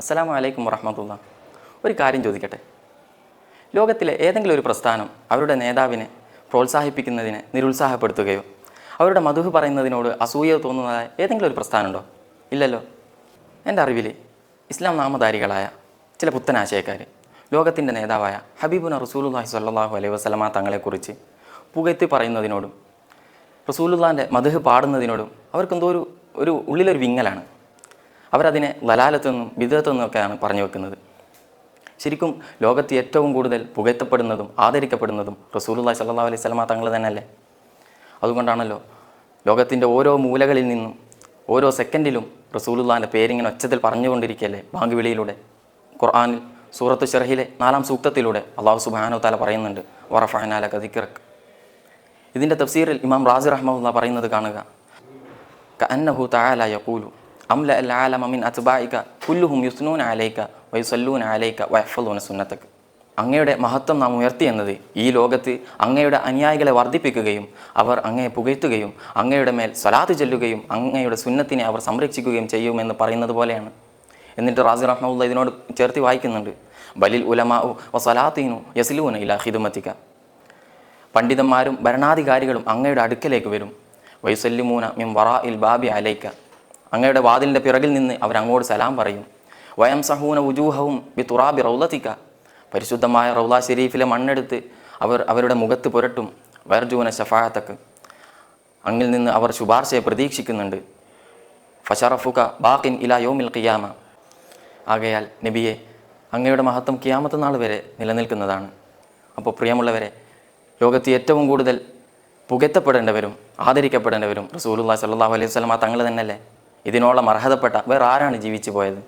അസ്സലാമു അലൈക്കും വറഹമത്തുള്ള. ഒരു കാര്യം ചോദിക്കട്ടെ? ലോകത്തിലെ ഏതെങ്കിലും ഒരു പ്രസ്ഥാനം അവരുടെ നേതാവിനെ പ്രോത്സാഹിപ്പിക്കുന്നതിനെ നിരുത്സാഹപ്പെടുത്തുകയോ അവരുടെ മധുഹ് പറയുന്നതിനോട് അസൂയ തോന്നുന്നതായ ഏതെങ്കിലും ഒരു പ്രസ്ഥാനമുണ്ടോ? ഇല്ലല്ലോ. എന്റെ അറിവിൽ ഇസ്ലാം നാമധാരികളായ ചില പുത്തനാശയക്കാർ ലോകത്തിന്റെ നേതാവായ ഹബീബുന റസൂലുല്ലാഹി സ്വല്ലല്ലാഹു അലൈഹി വസ്ലമ തങ്ങളെക്കുറിച്ച് പുകഴ്ത്തി പറയുന്നതിനോടും റസൂലുല്ലാന്റെ മധുഹ് പാടുന്നതിനോടും അവർക്കെന്തോ ഒരു ഒരു ഉള്ളിലൊരു വിങ്ങലാണ്. അവരതിനെ ലലാലത്തെന്നും വിധത്തെന്നും ഒക്കെയാണ് പറഞ്ഞു വെക്കുന്നത്. ശരിക്കും ലോകത്ത് ഏറ്റവും കൂടുതൽ പുകഴ്ത്തപ്പെടുന്നതും ആദരിക്കപ്പെടുന്നതും റസൂലുള്ളാഹി സല്ലാ അലൈഹി സ്വലമ തങ്ങൾ തന്നെയല്ലേ? അതുകൊണ്ടാണല്ലോ ലോകത്തിന്റെ ഓരോ മൂലകളിൽ നിന്നും ഓരോ സെക്കൻഡിലും റസൂലുല്ലാന്റെ പേരിങ്ങനെ ഒച്ചത്തിൽ പറഞ്ഞുകൊണ്ടിരിക്കുകയല്ലേ ബാങ്ക് വിളിയിലൂടെ ഖുർആാനിൽ സൂറത്ത് ഷെറഹിലെ നാലാം സൂക്തത്തിലൂടെ അള്ളാഹു സുബാനോ താല പറയുന്നുണ്ട് വറഫാനാല കദിക്കിറക്ക് ഇതിന്റെ തഫ്സീറിൽ ഇമാം റാസി റഹ്മുല്ല പറയുന്നത് കാണുക കഅന്നഹു തആല യഖൂലു. അംല അൽ അത്ബാഇക കുല്ലുഹും യുസ്നൂന അലൈക വയുസല്ലൂന അലൈക വയഹ്ഫദൂന സുന്നതക അങ്ങയുടെ മഹത്വം നാം ഉയർത്തി എന്നത് ഈ ലോകത്ത് അങ്ങയുടെ അനുയായികളെ വർദ്ധിപ്പിക്കുകയും അവർ അങ്ങയെ പുകഴ്ത്തുകയും അങ്ങയുടെ മേൽ സ്വലാത്ത് ചെല്ലുകയും അങ്ങയുടെ സുന്നത്തിനെ അവർ സംരക്ഷിക്കുകയും ചെയ്യുമെന്ന് പറയുന്നത് പോലെയാണ്. എന്നിട്ട് റാസി റഹ്മുള്ള ഇതിനോട് ചേർത്ത് വായിക്കുന്നുണ്ട്. ബലിൽ ഉലമാഉ വസലാത്തീനു യസിലൂന ഇല ഹിദുമത്തിക്ക പണ്ഡിതന്മാരും ഭരണാധികാരികളും അങ്ങയുടെ അടുക്കലേക്ക് വരും. വൈസല്യമൂന മിം വറാ ഇൽ ബാബി അലൈക്ക അങ്ങയുടെ വാതിലിന്റെ പിറകിൽ നിന്ന് അവരങ്ങോട്ട് സലാം പറയും. വയം സഹൂന ഉജൂഹവും ബി തുറാബി റൗലത്തിക്ക പരിശുദ്ധമായ റൗല ഷെരീഫിലെ മണ്ണെടുത്ത് അവർ അവരുടെ മുഖത്ത് പുരട്ടും. വയർജൂന ഷഫാഹത്തക്ക് അങ്ങിൽ നിന്ന് അവർ ശുപാർശയെ പ്രതീക്ഷിക്കുന്നുണ്ട്. ഫഷറഫുക ബാക്കിൻ ഇലാ യോമിൽ ഖിയാമ. ആകയാൽ നബിയെ അങ്ങയുടെ മഹത്വം കിയാമത്ത് നാൾ വരെ നിലനിൽക്കുന്നതാണ്. അപ്പോൾ പ്രിയമുള്ളവരെ ലോകത്ത് ഏറ്റവും കൂടുതൽ പുകഴ്ത്തപ്പെടേണ്ടവരും ആദരിക്കപ്പെടേണ്ടവരും റസൂലുള്ളാഹി സ്വല്ലല്ലാഹു അലൈഹി വസല്ലമ തങ്ങൾ തന്നെയല്ലേ? ഇതിനോളം അർഹതപ്പെട്ട വേറെ ആരാണ് ജീവിച്ചു പോയത്?